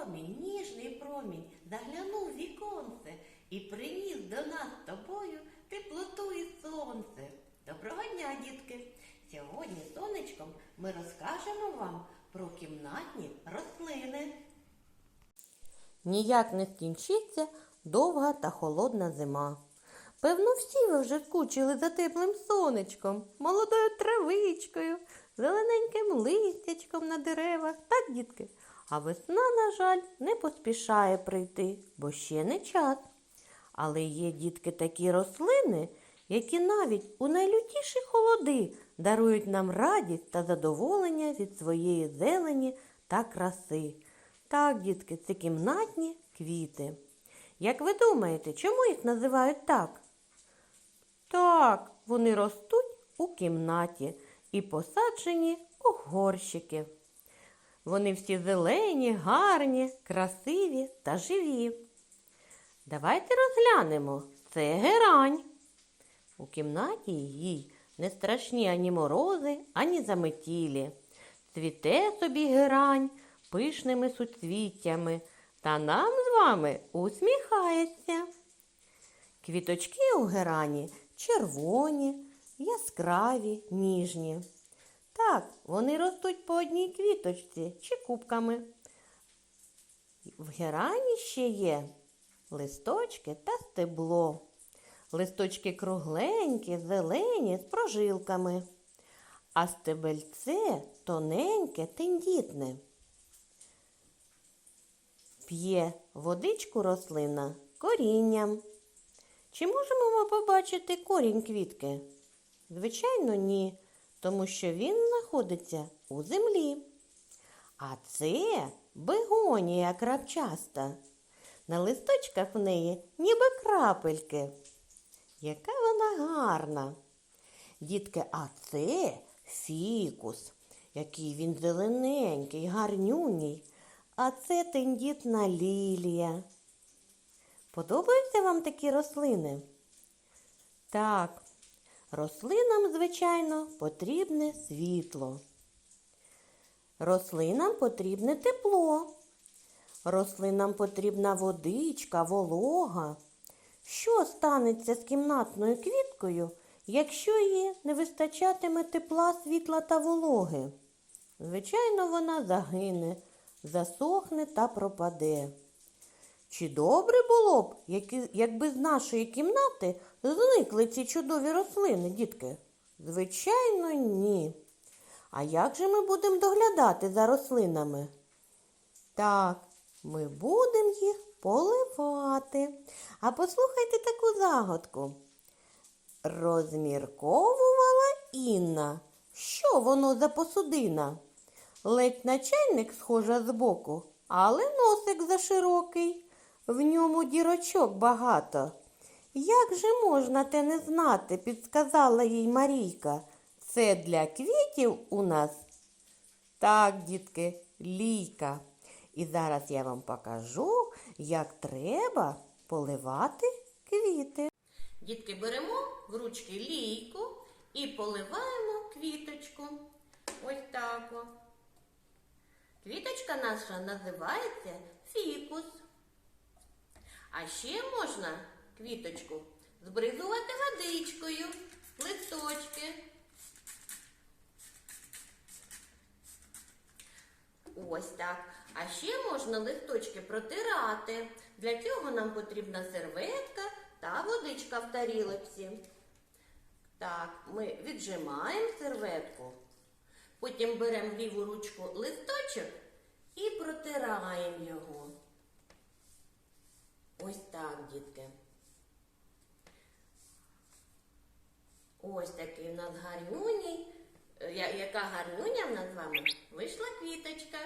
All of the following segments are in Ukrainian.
промінь, ніжний промінь, заглянув віконце і приніс до нас з тобою теплоту і сонце. Доброго дня, дітки! Сьогодні сонечком ми розкажемо вам про кімнатні рослини. Ніяк не скінчиться довга та холодна зима. Певно, всі ви вже скучили за теплим сонечком, молодою травичкою, зелененьким листячком на деревах, так, дітки? А весна, на жаль, не поспішає прийти, бо ще не час. Але є, дітки, такі рослини, які навіть у найлютіші холоди дарують нам радість та задоволення від своєї зелені та краси. Так, дітки, це кімнатні квіти. Як ви думаєте, чому їх називають так? Так, вони ростуть у кімнаті і посаджені у горщики. Вони всі зелені, гарні, красиві та живі. Давайте розглянемо. Це герань. У кімнаті їй не страшні ані морози, ані заметілі. Цвіте собі герань пишними суцвіттями та нам з вами усміхається. Квіточки у герані червоні, яскраві, ніжні. Так, вони ростуть по одній квіточці чи кубками. В герані ще є листочки та стебло. Листочки кругленькі, зелені з прожилками, а стебельце тоненьке, тендітне. П'є водичку рослина корінням. Чи можемо ми побачити корінь квітки? Звичайно, ні, тому що він знаходиться у землі. А це бегонія крапчаста. На листочках в неї ніби крапельки. Яка вона гарна. Дітки, а це фікус, який він зелененький, гарнюній. А це тендітна лілія. Подобаються вам такі рослини? Так, рослинам, звичайно, потрібне світло. Рослинам потрібне тепло. Рослинам потрібна водичка, волога. Що станеться з кімнатною квіткою, якщо їй не вистачатиме тепла, світла та вологи? Звичайно, вона загине, засохне та пропаде. Чи добре було б, якби з нашої кімнати зникли ці чудові рослини, дітки? Звичайно, ні. А як же ми будемо доглядати за рослинами? Так, ми будемо їх поливати. А послухайте таку загадку. Розмірковувала Інна. Що воно за посудина? Ледь начальник схожа збоку, але носик заширокий. В ньому дірочок багато. Як же можна те не знати, підсказала їй Марійка. Це для квітів у нас. Так, дітки, лійка. І зараз я вам покажу, як треба поливати квіти. Дітки, беремо в ручки лійку і поливаємо квіточку. Ось так. Квіточка наша називається фікус. А ще можна квіточку збризувати водичкою, листочки. Ось так. А ще можна листочки протирати. Для цього нам потрібна серветка та водичка в тарілочці. Так, ми віджимаємо серветку. Потім беремо ліву ручку листочок і протираємо його. Ось так, дітки. Ось такий у нас гарнюній. Яка гарнюня в нас з вами? Вийшла квіточка.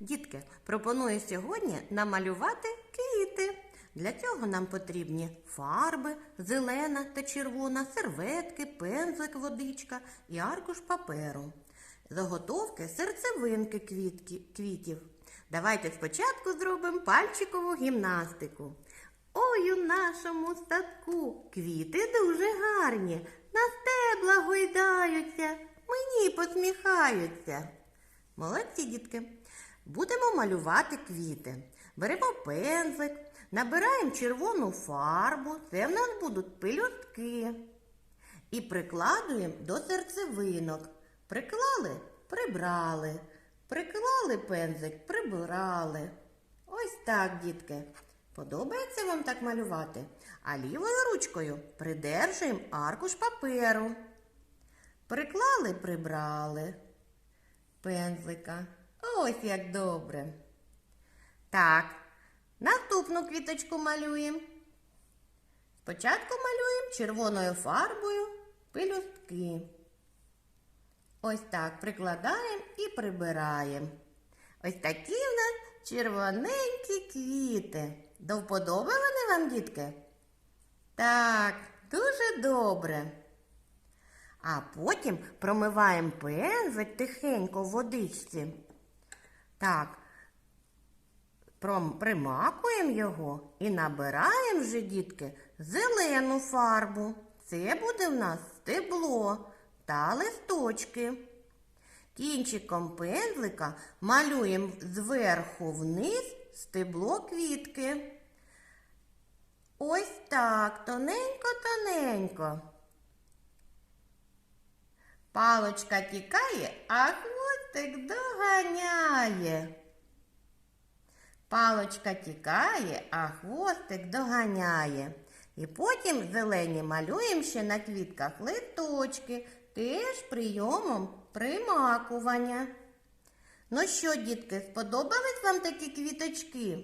Дітки, пропоную сьогодні намалювати квіти. Для цього нам потрібні фарби, зелена та червона, серветки, пензлик, водичка і аркуш паперу. Заготовки серцевинки квітки, квітів. Давайте спочатку зробимо пальчикову гімнастику. Ой, у нашому садку квіти дуже гарні, на стебла гойдаються, мені посміхаються. Молодці, дітки. будемо малювати квіти. Беремо пензлик, набираємо червону фарбу, це в нас будуть пелюстки. І прикладуємо до серцевинок. Приклали, прибрали. Приклали пензик, прибирали. Ось так, дітки. Подобається вам так малювати? А лівою ручкою придержуємо аркуш паперу. Приклали, прибрали пензлика. Ось як добре. Так, наступну квіточку малюємо. Спочатку малюємо червоною фарбою пелюстки. Ось так прикладаємо і прибираємо. Ось такі в нас червоненькі квіти. До вподоби вони вам, дітки? Так, дуже добре. А потім промиваємо пензлик тихенько в водичці. Так, примакуємо його і набираємо вже, дітки, зелену фарбу. Це буде в нас стебло та листочки. Кінчиком пензлика малюємо зверху вниз стебло квітки. Ось так, тоненько-тоненько. Палочка тікає, а хвостик доганяє. Палочка тікає, а хвостик доганяє. І потім зелені малюємо ще на квітках листочки, теж прийомом примакування. Ну що, дітки, сподобались вам такі квіточки?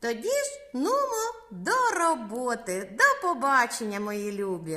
Тоді ж нумо до роботи. До побачення, мої любі!